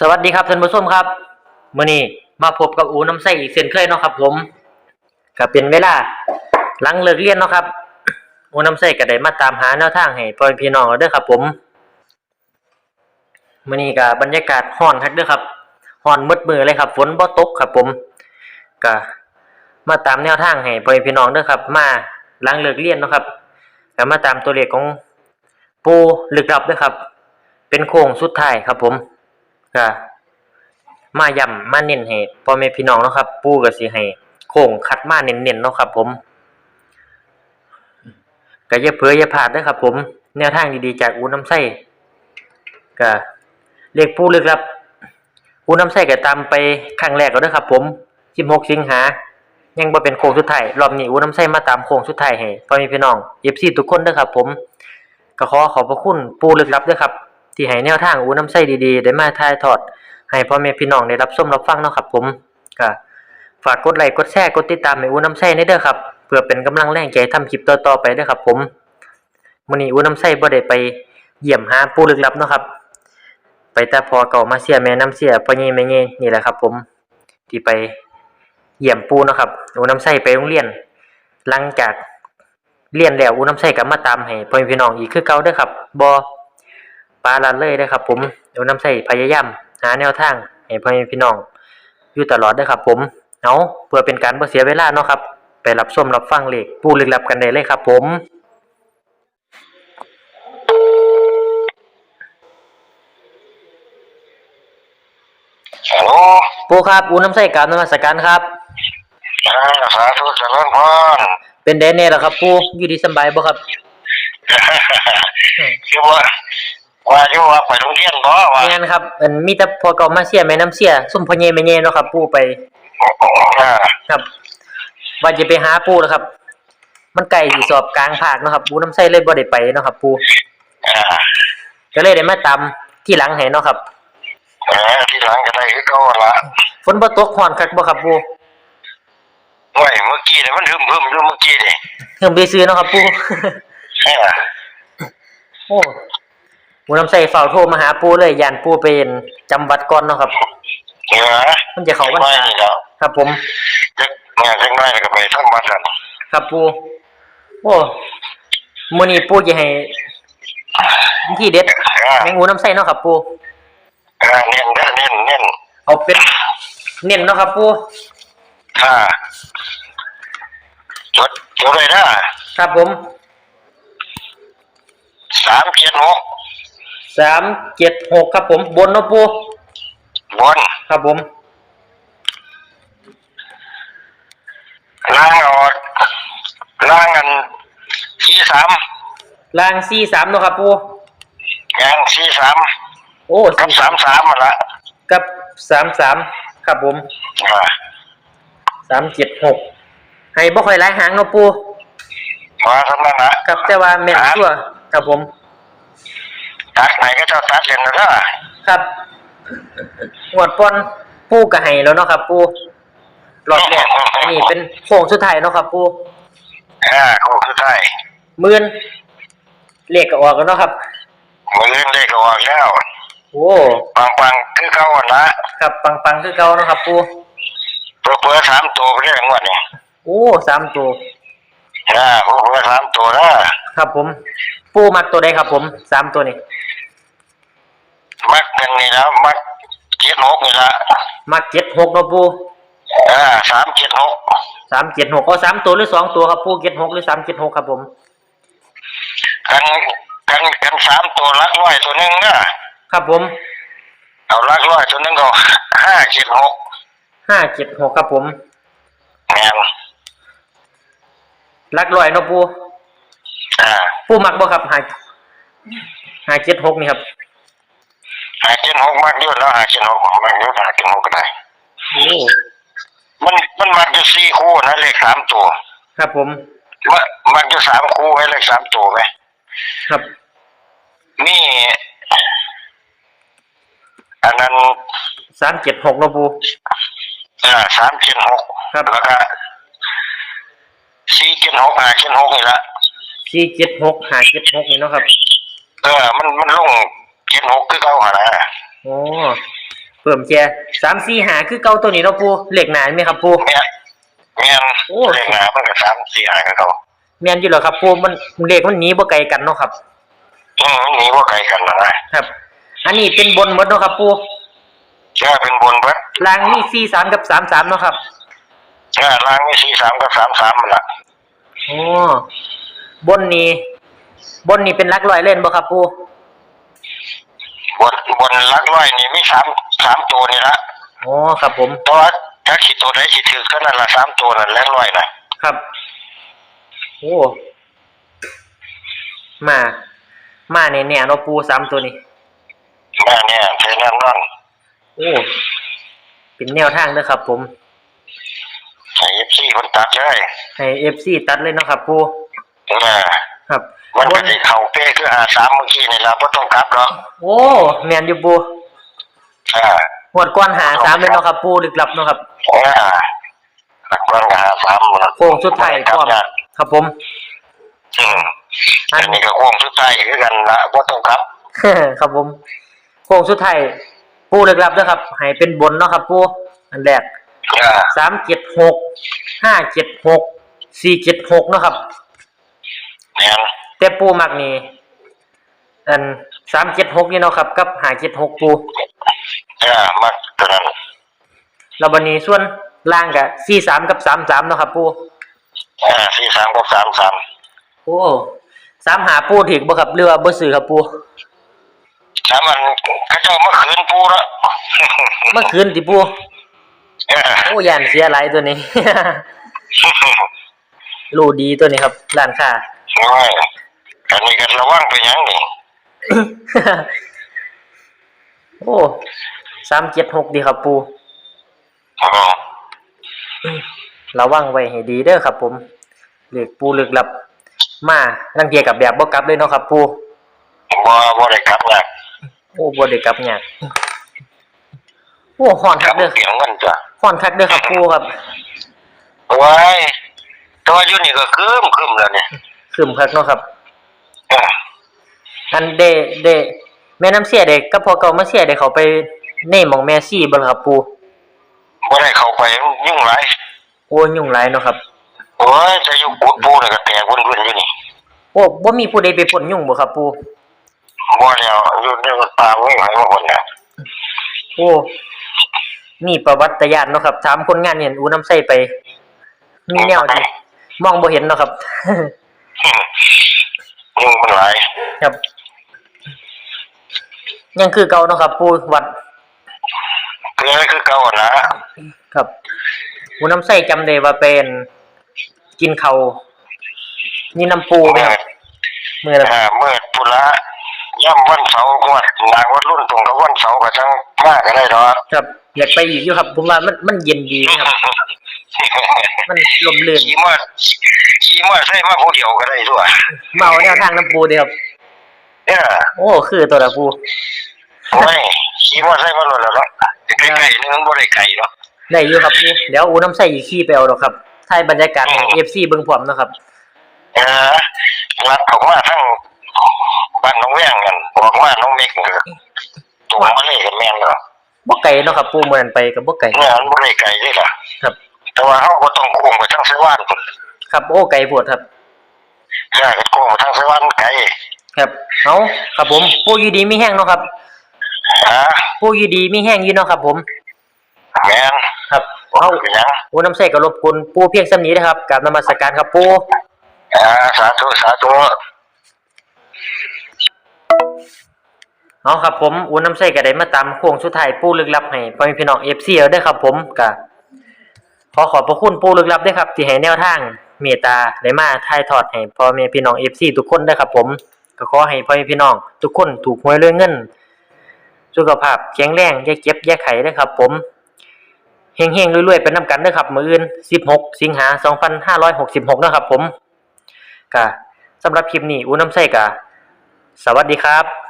สวัสดีครับท่านผู้ชมครับมื้อนี้มาพบกับอูน้ำใสอีกเช่นเคยเนาะครับ ผมก็เป็นเวลาหลังเลิกเรียนเนาะครับ อูน้ำใสก็ได้มาตามหาแนวทางให้พ่อพี่น้องแล้วเด้อครับ ผมมื้อนี้ก็บรรยากาศร้อนคักเด้อครับร้อนมืดมือเลยครับ ฝนบ่ตกครับ ผมก็มาตามแนวทางให้พ่อพี่น้องเด้อครับ มาหลังเลิกเรียนเนาะครับก็มาตามตัวเลขของปูลึกลับเด้อครับ เป็นโค้งสุดท้ายครับ ผม ก็มาย้ำมาเน้นให้พ่อแม่พี่น้องเนาะครับ ปู่ก็สิให้โค้งคัดมาเน้นๆเนาะครับ ผมก็อย่าเผลออย่าพลาดเด้อครับ ผม แนวทางดีๆจากอูน้ำไส้ก็เลขปู่ลึกลับอูน้ำไส้ก็ตามไปครั้งแรกก็เด้ครับ ผม16สิงหายังบ่เป็นโค้งสุดท้ายรอบนี้อูน้ำไส้มาตามโค้งสุดท้ายให้พ่อแม่พี่น้อง FC ทุกคนเด้อครับ ผมก็ขอขอบพระคุณปู่ลึกลับด้วยครับ ที่ให้แนวทางอูน้ำใส้ดีๆ ได้มาถ่ายทอด ให้พ่อแม่พี่น้องได้รับชมรับฟังเนาะครับผมก็ฝากกดไลค์กดแชร์กดติดตามให้อูน้ำใส้ในเด้อครับเพื่อเป็นกำลังแรงใจทำคลิปต่อๆไปเด้อครับผมมื้อนี้อูน้ำใส้บ่ได้ไปเยี่ยมหาปู่ลึกลับเนาะครับ ไปแต่พอเก่ามาเสียแม่น้ำเสียพ่อใหญ่แม่ใหญ่นี่แหละครับผมที่ไปเยี่ยมปู่เนาะครับอูน้ำใส้ไปโรงเรียน หลังจากเรียนแล้วอูน้ำใส้ก็มาตามให้พ่อแม่พี่น้องอีกคือเก่าเด้อครับบ่ ปาละเลยเด้อครับ ผมอูน้ำใส้พยายามหาแนวทางให้พ่อแม่พี่น้องอยู่ตลอดเด้อครับ ผมเอาเพื่อเป็นการบ่เสียเวลาเนาะครับ ไปรับชมรับฟังเลขปูลึกลับกันได้เลยครับ ผมฮัลโหลปูครับอูน้ำใส้กราบนมัสการครับอ่าสาธุเจริญพรเป็นไดแน่ล่ะครับปูอยู่ดีสำบายบ่ครับคือว่า ว่าอยู่ว่าไปโรงเรียนบ่ว่าแม่นครับอันมีแต่พอเก่ามาเสียแม่น้ำเสียซุ่มพ่อใหญ่แม่ใหญ่เนาะครับปูไปอ่าครับ ว่าจะไปหาปูแล้วครับ มันไกลสิสอบกลางภาคเนาะครับปูน้ำใส้เลยบ่ได้ไปเนาะครับปูอ่าก็เลยได้มาตามที่หลังให้เนาะครับเออที่หลังก็ได้คือเก่าหั่นละฝนบ่ตกฮ้อนคักบ่ครับปูโอ้ยเมื่อกี้เนี่ยมันหึมหึมอยู่เมื่อกี้นี่เพิ่มไปซื้อเนาะครับปูเออโอ้ ปูน้ำใส่เฝ้าโทรมาหาปูเลยยานปูเป็นจำวัดก่อนเนาะครับเออมันจะเข้าพรรไม่ษานี่แล้วครับผม จักงานจังไดก็ไปทำบัดกันครับปู โอ้มื้อนี้ปูจะให้ที่เด็ดอ่าแมงงูน้ำใส่เนาะครับปูอ่าเน้นเด้อเน้นเน้นเอาเป็นเน้นเนาะครับปู อ่าจดจดเลยนะครับผม สามเจ็ดหก สามเจ็ดหกครับผม บนเนาะปูบนครับผมล่างออกล่างอันที่สามล่างสี่สามเนาะครับปูงานที่สามโอ้กับสามสามมาละกับสามสามครับผมอ่าสามเจ็ดหกให้บ่ค่อยหลายหางเนาะปูมาทำนั่นละครับแต่ว่าแม่นชั่วครับผม ตัดไหนก็เจะตัดเล่นนะเด้อครับงวดปอนปูก็ให้แล้วเนาะครับ ปูรอบแรกอันนี้เป็นโค้งสุดท้ายเนาะครับ ปูอ่าโค้งสุดท้ายหมื่นเลขก็ออกแล้วเนาะครับมือเล่นเลขก็ออกแล้วโอ้ปังปังๆคือเก่าหั่นละครับปังๆคือเก่าเนาะครับ ปูเพื่อเพื่อสามตัวไปเรื่อยงวดนี่โอ้สามตัวอ่าเพื่อเพื่อสามตัวนะครับผม ปูมักตัวใดครับ ผมสามตัวนี้ มักกันนี่นะมักเจ็ดหกนี่ละมักเจ็ดหกเนาะปูอ่าสามเจ็ดหกสามเจ็ดหกเอาสามตัวหรือสองตัวครับปูเจ็ดหกหรือสามเจ็ดหกครับผมกันกันกันสามตัวลักร้อยตัวหนึงนะครับผมเอาลักร้อยตัวหนึงก็ห้าเจ็ดหกห้าเจ็ดหกครับผมแม่นลักลอยเนาะปูอ่าปูมักบ่ครับหาหาเจ็ดหกนี่ครับ หาเจ็ดหกมักอยู่แล้วหาเจ็ดหกมักอยู่หาเจ็ดหกก็ได้ โอ้ มันมันมักอยู่สี่คู่นะเลขสามตัวครับผมมันมันอยู่สามคู่ไว้เลขสามตัวไหมครับ นี่ อันนั้นสามเจ็ดหกเนาะปู อ่าสามเจ็ดหกครับ แล้วก็สี่เจ็ดหกห้าเจ็ดหกนี่ละ สี่เจ็ดหกหาเจ็ดหกนี่เนาะครับ เออ มันมันลงเจ็ดหกคือเก่าหานะโอ้เพิ่มแค่สามสี่หาคือเก่าตัวนี้เนาะปูเลขหนาไหมครับปูแม่นแม่นโอ้เลขหนามันก็สามสี่หากับเขาแม่นอยู่เหรอครับปูมันเลขมันหนีบ่ไกลกันเนาะครับอืมหนีว่าไกลกันนะนะครับ อันนี้เป็นบนหมดเนาะครับปูแค่เป็นบนเบิดรางนี่สี่สามกับสามสามเนาะครับแค่ล่างมีสี่สามกับสามสามมันละโอ้บนนี้ บนนี้เป็นหลักร้อยเล่นบ่ครับปู บนบนหลักร้อยนี่มีสามสามตัวนี่ละอ๋อครับผมแต่ว่าถ้าขีดตัวไหนขีดถือก็นั่นละสามตัวนั่นแหละร้อยนะครับ โอ้มา มาแน่ๆเนาะปูสามตัวนี้แม่เนี่ยเทแน่นอนโอ้เป็นแนวทางเด้อครับ ผมใส่เอฟซีคนตัดเลยให้เอฟซีตัดเลยเนาะครับปูอ่าครับ มันบก็นจะเข่าเป้คือหาสามเมื่อกี้นี่ละไ่ต้องกลับหรอกโอ้แมนอยู่ปูอ่าหวดก้อนหาสามเลยเนาะครับปูลึกลับเนาะครับอ่าหลักก้อนก็หาสามมันโค้งสุดท้ายพคร้รัอบมเนี่ยครับผมอืมอัอันนนี้ก็โค้งสุดท้ายคือกันละไ่ต้องกลับครับผมโค้งสุดท้ายปูลึกลับเด้อครับให้เป็นบนเนาะครับปูอันแรกอ่าสามเจ็ดหกห้าเจ็ดหกสี่เจ็ดหกเนาะครับเนี่ย แต่ปูมักนี่อันสามเจ็ดหกนี่เนาะครับ กับหาเจ็ดหกปูอ่ามักตัวนั้นแล้ววันนี้ส่วนล่างกับสี่สามกับสามสามเนาะครับปูอ่าสี่สามกับสามสามโอ้สามหาปูถึกบ่ครับเรือว่าบ่ซื้อครับปูถ้ามันเขาเจ้ามาคืนปูแล้วเมื่อคืนติปูอ่าโอ้ยานเสียหลายตัวนี้ รู้ดีตัวนี้ครับร้านค้าโอ้ยอันนี้ก็ระวังไปหยังนี่โอ้สามเจ็ดหกดีครับปูอ๋อระวังไว้ให้ดีเด้อครับ ผมเหล็กปูลึกลับ มาลังเทียกับแบบบ่กลับเลยเนาะครับ ปูบ่บ่ได้กลับนะโอ้บ่ได้กลับยากโอ้ฮ้อนกคัลักบเด้อเสียงมันจ้ะฮ้อนคักเด้อครับปูครับโอ้ยตัวอยู่นี่ก็คืมคืมแล้วเนี่ยครึมคักเนาะครับ อ่าอันเดเดแม่น้ำเสียเด็กกับพอเก่ามาเสียเด็กเขาไปเน่หมองแม่ซี่บ่ล่ะครับปูบ่ได้เข้าไปยุ่งหลายโอ้ยุ่งหลายเนาะครับโอ้ยจะอยู่ปูดปูนี่ก็แตกวุ่นๆอยู่นี่โอ้บ่มีผู้ใดไปพ่นยุ่งบ่ครับปูบ่แล้วอยู่ในป่าไม่ไหวมาคนน่ะโอ้มีประวัติญาณเนาะครับถามคนงานเห็นอูน้ำใส่ไป มีแนวที่มองบ่เห็นเนาะครับ ยุ่งมันหลายครับยังคือเก่าเนาะครับปูวัดคืออะไรคือเก่าอะนะครับอูน้ำใส่จำได้ว่าเป็นกินเขาวนี่น้ำปูไหมครับมือละอ่าเมื่อปุระย่ำวันเสาร์งวดนางวัดรุ่นตรงกับวันเสาร์ก็จังมากก็ได้ดอกครับอยากไปอีกอยู่ครับผมว่ามันมันเย็นดีนะครับ มันลมลื่นขี่มอขี่มอใส่มาผู้เดียวก็ได้ด้วยเมาแนวทางน้ำปูเดีครับเนี่ยโอ้คือตัวละปูโอ้ยขี่มอใส่มาหล่นแล้วเนาะใกล้ๆนึงมันบ่ได้ไกลเนาะได้อยู่ครับปูเดี๋ยวอูน้ำใส่อีกขี้ไปเอาดอกครับถ่ายบรรยากาศของเอฟซีเบิ้งพร้อมเนาะครับเออรัดออกมาทั้งบ้านน้องแว่งกันออกมาน้องเมกกันตัวมาเลยกันแม่นเนาะบ่ไก่เนาะครับปูเหมือนไปกับบ่ไก่เนี่ยมันบ่ได้ไกลเด้ล่ะครับ แต่ว่าเฮาก็ต้องโค้งไปทางไสวานพุ่นครับโอ้ไก่ปวดครับถ้าก็โค้งไปทางไสวานไกลครับเอาครับผมปูอยู่ดีมีแห้งเนาะครับฮะปูอยู่ดีมีแห้งอยู่เนาะครับ ผม แม่นครับเอาเอาเป็นหยังปูน้ำใส่กับรบกวนปูเพียงสำนี้นะครับกับนมัสการครับปูอ่าสาธุสาธุเอาครับผมอูน้ำใส่ก็ได้มาตามโค้งสุดท้ายปูลึกลับให้พ่อแม่พี่น้องเอฟซีเอาเด้อครับ ผมก็ ขอขอบพระคุณปู่ลึกลับด้วยครับ ที่ให้แนวทางเมตตาได้มาถ่ายทอดให้พ่อแม่พี่น้องเอฟซีทุกคนด้อครับผม ก็ขอให้พ่อแม่พี่น้อง ทุกคนถูกหวยรวยเงิน สุขภาพแข็งแรงอย่าเจ็บอย่าไข้ด้อครับ ผมเฮงๆรวยๆไปนํกันเด้อครับมื้ออื่น 16 สิงหา2566นะครับผมก็สำหรับคลิปนี้อูน้ำใส่ก็สวัสดีครับ